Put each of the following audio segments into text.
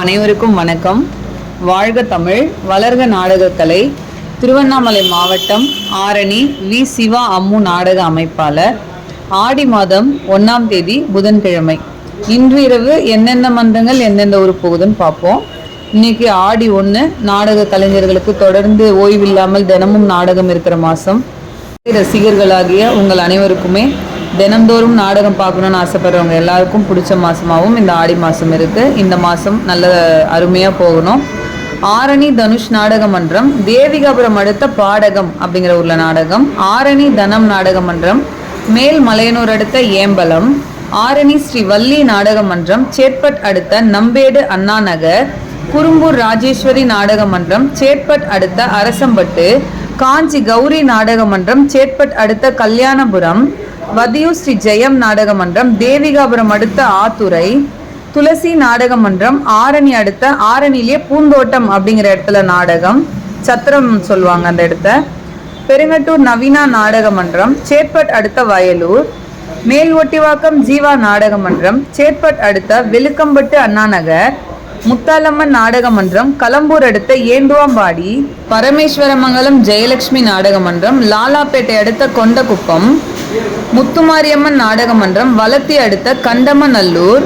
அனைவருக்கும் வணக்கம். வாழ்க தமிழ் வளர்க நாடகக்கலை. திருவண்ணாமலை மாவட்டம் ஆரணி வி. சிவா அம்மு நாடக அமைப்பாளர். ஆடி மாதம் ஒன்றாம் தேதி புதன்கிழமை. இன்று இரவு என்னென்ன மன்றங்கள் எந்தெந்த ஊர் போகுதுன்னு பார்ப்போம். இன்னைக்கு ஆடி ஒன்று நாடக கலைஞர்களுக்கு தொடர்ந்து ஓய்வில்லாமல் தினமும் நாடகம் இருக்கிற மாதம். ரசிகர்களாகிய உங்கள் அனைவருக்குமே தினந்தோறும் நாடகம் பார்க்கணும்னு ஆசைப்படுறவங்க எல்லாருக்கும் பிடிச்ச மாசமாகவும் இந்த ஆடி மாதம் இருக்குது இந்த மாதம் நல்ல அருமையாக போகணும். ஆரணி தனுஷ் நாடக மன்றம் தேவிகாபுரம் அடுத்த பாடகம் அப்படிங்கிற உள்ள நாடகம். ஆரணி தனம் நாடக மன்றம் மேல் மலையனூர் அடுத்த ஏம்பலம். ஆரணி ஸ்ரீ வள்ளி நாடக மன்றம் சேட்பட் அடுத்த நம்பேடு அண்ணா நகர். குறும்பூர் ராஜேஸ்வரி நாடக மன்றம் சேட்பட் அடுத்த அரசம்பட்டு. காஞ்சி கௌரி நாடக மன்றம் சேட்பட் அடுத்த கல்யாணபுரம். வதியூர் ஸ்ரீ ஜெயம் நாடக மன்றம் தேவிகாபுரம் அடுத்த ஆத்துரை துளசி நாடக மன்றம் ஆரணி அடுத்த ஆரணிலேயே பூந்தோட்டம் அப்படிங்கிற இடத்துல நாடகம் சத்திரம் சொல்லுவாங்க அந்த இடத்த. பெருங்கட்டூர் நவீனா நாடக மன்றம் சேட்பட் அடுத்த வயலூர் மேல் ஒட்டிவாக்கம் ஜீவா நாடக மன்றம் சேட்பட் அடுத்த வெலுக்கம்பட்டு அண்ணாநகர் முத்தாலம்மன் நாடக மன்றம் கலம்பூர் அடுத்த ஏந்துவாம்பாடி பரமேஸ்வரமங்கலம் ஜெயலட்சுமி நாடக மன்றம் லாலாப்பேட்டை அடுத்த கொண்டகுப்பம் முத்துமாரியம்மன் நாடக மன்றம் வலத்தி அடுத்த கண்டமநல்லூர்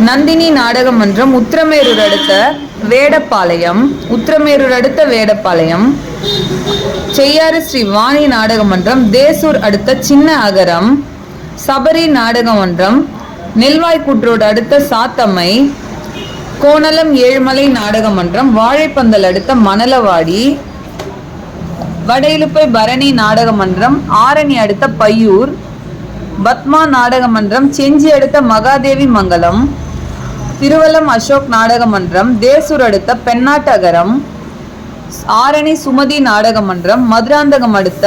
நந்தினி நாடக மன்றம் உத்திரமேரூர் அடுத்த வேடப்பாளையம். உத்திரமேரூர் அடுத்த வேடப்பாளையம். செய்யாறு ஸ்ரீ வாணி நாடக மன்றம் தேசூர் அடுத்த சின்ன அகரம். சபரி நாடக மன்றம் நெல்வாய்க்குற்றோடு அடுத்த சாத்தம்மை. கோணலம் ஏழுமலை நாடக மன்றம் வாழைப்பந்தல் அடுத்த மணலவாடி. வடையிலுப்பை பரணி நாடக மன்றம் ஆரணி அடுத்த பையூர் பத்மா நாடக மன்றம் செஞ்சி அடுத்த மகாதேவி மங்கலம் திருவல்லம் அசோக் நாடக மன்றம் தேசூர் அடுத்த பெண்ணாட்டகரம் ஆரணி சுமதி நாடக மன்றம் மதுராந்தகம் அடுத்த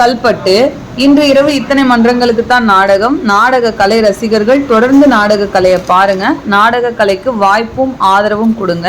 கல்பட்டு இன்று இரவு இத்தனை மன்றங்களுக்கு தான் நாடகம். நாடக கலை ரசிகர்கள் தொடர்ந்து நாடக கலையை பாருங்க. நாடக கலைக்கு வாய்ப்பும் ஆதரவும் கொடுங்க.